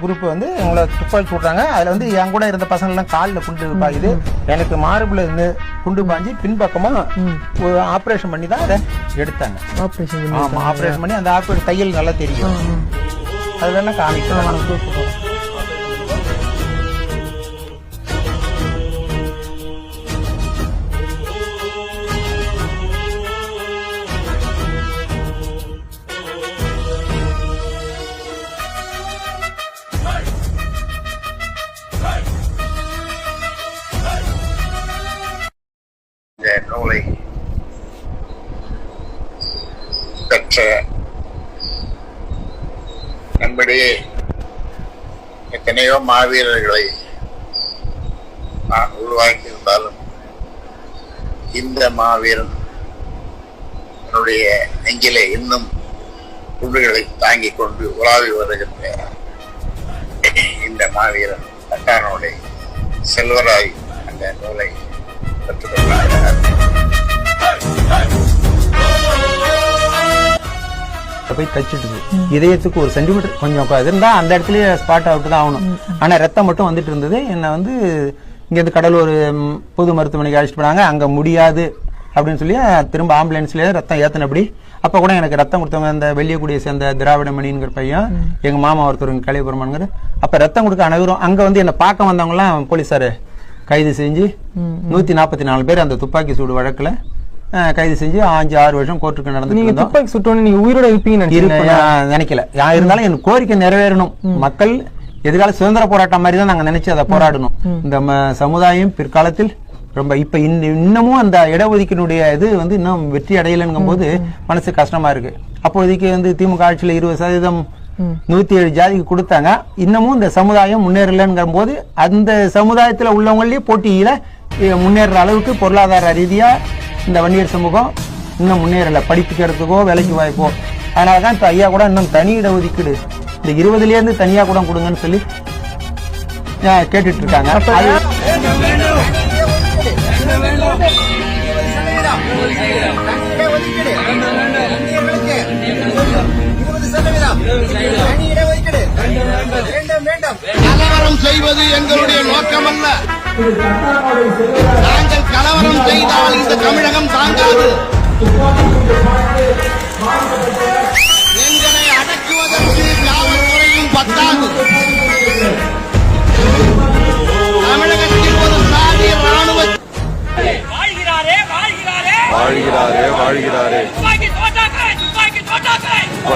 Group வந்து எங்களை துப்பாக்கி விட்றாங்க அதில் வந்து என் கூட இருந்த பசங்கள்லாம் காலில் குண்டு பாயுது. எனக்கு மார்பில் இருந்து குண்டு பாஞ்சு பின்பக்கமாக ஒரு ஆப்ரேஷன் பண்ணி தான் அதை எடுத்தாங்க. ஆப்ரேஷன் ஆமாம் ஆப்ரேஷன் பண்ணி அந்த ஆப்ரேஷன் தையல் நல்லா தெரியும். அது வேணா நூலை பெற்ற நம்மிடையே எத்தனையோ மாவீரர்களை நான் உருவாக்கியிருந்தாலும் இந்த மாவீரன் என்னுடைய நெஞ்சிலே இன்னும் குண்டுகளை தாங்கிக் கொண்டு உலாவி வருகின்ற இந்த மாவீரன் தட்டானோடை செல்வராய் அந்த நூலை போய் தச்சுட்டுது இதயத்துக்கு ஒரு சென்டிமீட்டர் கொஞ்சம் இருந்தா அந்த இடத்துலயே ஸ்பாட் அவுட் தான் ஆகணும். ஆனா ரத்தம் மட்டும் வந்துட்டு இருந்தது. என்ன வந்து இங்க இருந்து கடலூர் பொது மருத்துவமனைக்கு அழைச்சிட்டு போனாங்க. அங்க முடியாது அப்படின்னு சொல்லி திரும்ப ஆம்புலன்ஸ்லயே ரத்தம் ஏத்தனபடி அப்ப கூட எனக்கு ரத்தம் கொடுத்தவங்க அந்த வெள்ளியக்குடியை சேர்ந்த திராவிட மணிங்கிற பையன் எங்க மாமா ஒருத்தர் இங்க கலிபுரமானுங்கிற அப்ப ரத்தம் கொடுக்க அனைவரும் அங்க வந்து என்ன பார்க்க வந்தவங்க எல்லாம் போலீஸாரு. கைது செஞ்சு நூத்தி நாற்பத்தி நாலு பேர் அந்த துப்பாக்கி சூடு வழக்குல கைது செஞ்சு அஞ்சு ஆறு வருஷம் கோர்ட்டுக்கு நடந்துட்டு நீங்க துப்பாக்கி சுட்டோன்னு நீங்க உயிரோட இருப்பீங்கன்னு நினைக்கல. யா இருந்தாலும் என் கோரிக்கை நிறைவேறணும். மக்கள் எதிர்கால சுதந்திர போராட்டம் மாதிரி தான் நாங்க நினைச்சு அதை போராடணும். இந்த சமுதாயம் பிற்காலத்தில் ரொம்ப இப்ப இன்ன- இன்னமும் அந்த இடஒதுக்கீடுடைய இது வந்து இன்னும் வெற்றி அடையலைங்கும் போது மனசு கஷ்டமா இருக்கு. அப்போதைக்கு வந்து திமுக ஆட்சியில இருபது சதவீதம் நூத்தி ஏழு ஜாதிக்கு கொடுத்தாங்க. இன்னமும் இந்த சமுதாயம் முன்னேறலங்கிற போது அந்த சமுதாயத்துல உள்ளவங்களே போட்டியில முன்னேறுற அளவுக்கு பொருளாதார ரீதியா இந்த வன்னியர் சமூகம் இன்னும் முன்னேறல. படிப்புக்கிறதுக்கோ வேலைக்கு வாய்ப்போ. அதனாலதான் இப்ப ஐயா கூட இன்னும் தனி இடஒதுக்கீடு. இந்த இருபதுல இருந்து தனியா கூட கொடுங்கன்னு சொல்லி கேட்டுட்டு இருக்காங்க அது கலவரம் செய்வது எங்களுடைய நோக்கமல்ல. நாங்கள் கலவரம் செய்தால் இந்த தமிழகம் தாங்காது. எங்களை அடக்குவதற்கு காவல்துறையும் பத்தாது. தமிழகத்தில் ஒரு சாதிய ராணுவ வாழ்கிறாரே வாழ்கிறாரே. வாழ்கிறாரே வாழ்கிறாரே.